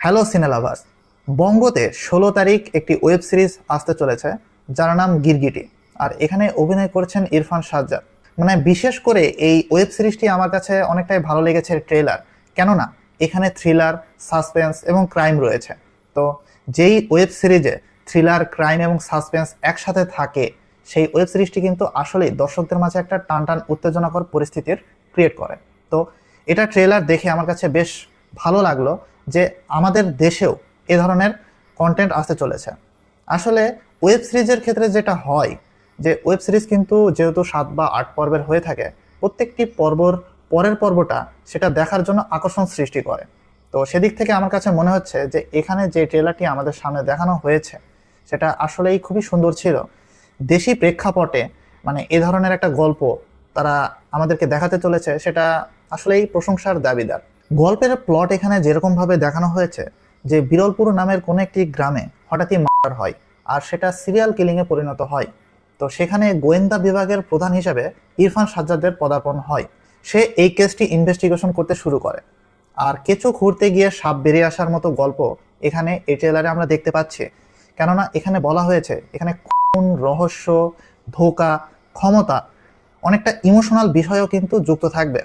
Hello সিনেলাভার্স বঙ্গতে ষোলো তারিখ একটি ওয়েব সিরিজ আসতে চলেছে, যার নাম গিরগিটি। আর এখানে অভিনয় করছেন ইরফান সাজ্জাদ। মানে বিশেষ করে এই ওয়েব সিরিজটি আমার কাছে অনেকটাই ভালো লেগেছে ট্রেলার কেননা, এখানে থ্রিলার সাসপেন্স এবং ক্রাইম রয়েছে। তো যেই ওয়েব সিরিজে থ্রিলার ক্রাইম এবং সাসপেন্স একসাথে থাকে, সেই ওয়েব সিরিজটি কিন্তু আসলেই দর্শকদের মাঝে একটা টান টান উত্তেজনাকর পরিস্থিতির ক্রিয়েট করে। তো এটা ট্রেলার দেখে আমার কাছে বেশ ভালো লাগল। যে আমাদের দেশেও এ ধরনের কন্টেন্ট আসতে চলেছে। আসলে ওয়েব সিরিজের ক্ষেত্রে যেটা হয়, যে ওয়েব সিরিজ কিন্তু যেহেতু সাত বা আট পর্বের হয়ে থাকে, প্রত্যেকটি পর্বর পরের পর্বটা সেটা দেখার জন্য আকর্ষণ সৃষ্টি করে। তো সেদিক থেকে আমার কাছে মনে হচ্ছে যে এখানে যে ট্রেলারটি আমাদের সামনে দেখানো হয়েছে, সেটা আসলেই খুবই সুন্দর ছিল। দেশি প্রেক্ষাপটে মানে এ ধরনের একটা গল্প তারা আমাদেরকে দেখাতে চলেছে, সেটা আসলেই প্রশংসার দাবিদার। গল্পের প্লট এখানে যেরকম ভাবে দেখানো হয়েছে, যে বিরলপুর নামের কোনো একটি গ্রামে হঠাৎই মার্ডার হয় আর সেটা সিরিয়াল কিলিংয়ে পরিণত হয়। তো সেখানে গোয়েন্দা বিভাগের প্রধান হিসেবে ইরফান সাজ্জাদের পদার্পণ হয়। সে এই কেসটি ইনভেস্টিগেশন করতে শুরু করে। আর কেঁচো খুঁড়তে গিয়ে সাপ বেরিয়ে আসার মতো গল্প এখানে এই ট্রেলারে আমরা দেখতে পাচ্ছি। কেননা এখানে বলা হয়েছে, এখানে খুন, রহস্য, ধোকা, ক্ষমতা অনেকটা ইমোশনাল বিষয়ও কিন্তু যুক্ত থাকবে।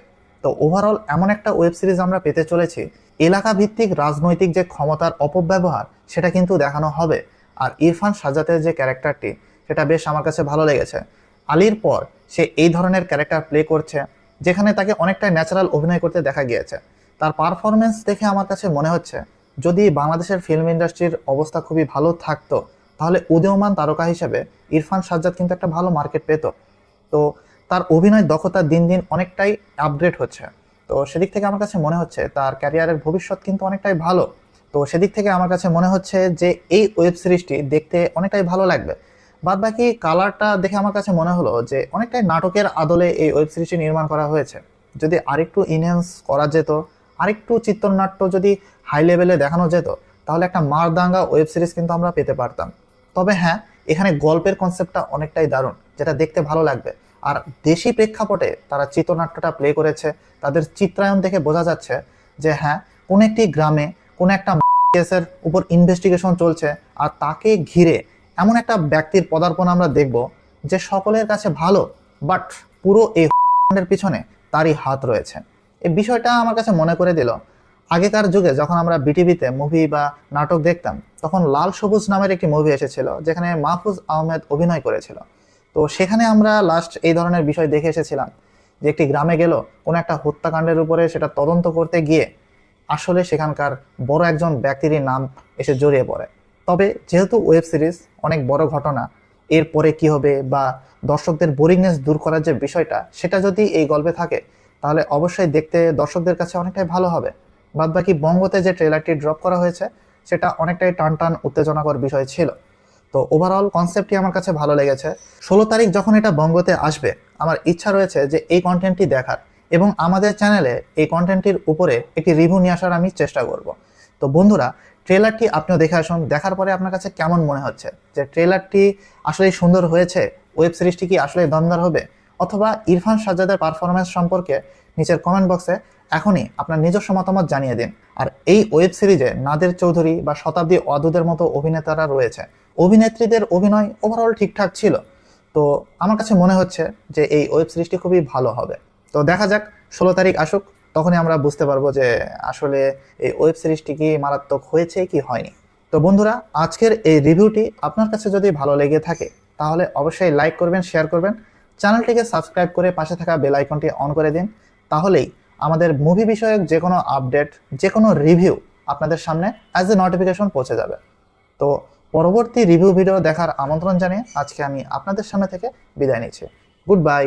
তো ওভারঅল এমন একটা ওয়েব সিরিজ আমরা পেতে চলেছি। এলাকা ভিত্তিক রাজনৈতিক যে ক্ষমতার অপব্যবহার, সেটা কিন্তু দেখানো হবে। আর ইরফান সাজাতের যে ক্যারেক্টারটি, সেটা বেশ আমার কাছে ভালো লেগেছে। আলীর পর সে এই ধরনের ক্যারেক্টার প্লে করছে, যেখানে তাকে অনেকটা ন্যাচারাল অভিনয় করতে দেখা গিয়েছে। তার পারফরমেন্স দেখে আমার কাছে মনে হচ্ছে, যদি বাংলাদেশের ফিল্ম ইন্ডাস্ট্রির অবস্থা খুবই ভালো থাকতো, তাহলে উদীয়মান তারকা হিসেবে ইরফান সাজ্জাদ কিন্তু একটা ভালো মার্কেট পেত। তো তার অভিনয় দক্ষতা দিন দিন অনেকটাই আপগ্রেড হচ্ছে। তো সেদিক থেকে আমার কাছে মনে হচ্ছে তার ক্যারিয়ারের ভবিষ্যৎ কিন্তু অনেকটাই ভালো। তো সেদিক থেকে আমার কাছে মনে হচ্ছে যে এই ওয়েব সিরিজটি দেখতে অনেকটাই ভালো লাগবে। বাদ বাকি কালারটা দেখে আমার কাছে মনে হলো যে অনেকটাই নাটকের আদলে এই ওয়েব সিরিজটি নির্মাণ করা হয়েছে। যদি আরেকটু ইনহেন্স করা যেত, আরেকটু চিত্রনাট্য যদি হাই লেভেলে দেখানো যেত, তাহলে একটা মারদাঙ্গা ওয়েব সিরিজ কিন্তু আমরা পেতে পারতাম। তবে হ্যাঁ এখানে গল্পের কনসেপ্টটা অনেকটাই দারুণ, যেটা দেখতে ভালো লাগবে। আর দেশি প্রেক্ষাপটে তারা চিত্রনাট্যটা প্লে করেছে। তাদের চিত্রায়ন দেখে বোঝা যাচ্ছে যে হ্যাঁ কোন একটি গ্রামে কোন একটা কেসের উপর ইনভেস্টিগেশন চলছে আর তাকে ঘিরে এমন একটা ব্যক্তির পদার্পণ আমরা দেখব যে সকলের কাছে ভালো বাট পুরো এই এর পিছনে তারই হাত রয়েছে। এই বিষয়টা আমার কাছে মনে করে দিল। আগেকার যুগে যখন আমরা বিটিভিতে মুভি বা নাটক দেখতাম, তখন লাল সবুজ নামের একটি মুভি এসেছিল, যেখানে মাহফুজ আহমেদ অভিনয় করেছিল। তো সেখানে আমরা লাস্ট এই ধরনের বিষয় দেখে এসেছিলাম যে একটি গ্রামে গেল, কোনো একটা হত্যাকাণ্ডের উপরে সেটা তদন্ত করতে গিয়ে আসলে সেখানকার বড় একজন ব্যক্তিরই নাম এসে জড়িয়ে পড়ে। তবে যেহেতু ওয়েব সিরিজ অনেক বড় ঘটনা, এরপরে কি হবে বা দর্শকদের বোরিংনেস দূর করার যে বিষয়টা, সেটা যদি এই গল্পে থাকে, তাহলে অবশ্যই দেখতে দর্শকদের কাছে অনেকটাই ভালো হবে। বাদ বাকি বঙ্গতে যে ট্রেলারটি ড্রপ করা হয়েছে, সেটা অনেকটাই টান টান উত্তেজনাকর বিষয় ছিল। তো ওভারঅল কনসেপ্টটি আমার কাছে ভালো লেগেছে। ষোলো তারিখ যখন এটা বঙ্গতে আসবে, আমার ইচ্ছা রয়েছে যে এই কন্টেন্টটি দেখার এবং আমাদের চ্যানেলে এই কন্টেন্টটির উপরে একটি রিভিউ নিয়ে আসার আমি চেষ্টা করব। তো বন্ধুরা ট্রেলারটি আপনিও দেখে আসুন, দেখার পরে আপনার কাছে কেমন মনে হচ্ছে? যে ট্রেলারটি আসলেই সুন্দর হয়েছে? ওয়েব সিরিজটি কি আসলে দমদার হবে? অথবা ইরফান সাজ্জাদের পারফরমেন্স সম্পর্কে নিচের কমেন্ট বক্সে এখনই আপনার নিজস্ব মতামত জানিয়ে দিন। আর এই ওয়েব সিরিজে নাদের চৌধুরী বা শতাব্দী অদুদের মতো অভিনেতারা রয়েছে। অভিনেত্রীদের অভিনয় ওভারঅল ঠিকঠাক ছিল। তো আমার কাছে মনে হচ্ছে যে এই ওয়েব সিরিজটি খুবই ভালো হবে। তো দেখা যাক, ষোলো তারিখ আসুক, তখনই আমরা বুঝতে পারব যে আসলে এই ওয়েব সিরিজটি কি মারাত্মক হয়েছে, কি হয়নি। তো বন্ধুরা, আজকের এই রিভিউটি আপনার কাছে যদি ভালো লেগে থাকে, তাহলে অবশ্যই লাইক করবেন শেয়ার করবেন চ্যানেলটিকে সাবস্ক্রাইব করে পাশে থাকা বেল আইকনটি অন করে দিন, তাহলেই আমাদের মুভি বিষয়ক যে কোনো আপডেট, যে কোনো রিভিউ আপনাদের সামনে অ্যাজ এ নোটিফিকেশন পৌঁছে যাবে। তো পরবর্তী রিভিউ ভিডিও দেখার আমন্ত্রণ জানিয়ে আজকে আমি আপনাদের সামনে থেকে বিদায় নিচ্ছি। Good bye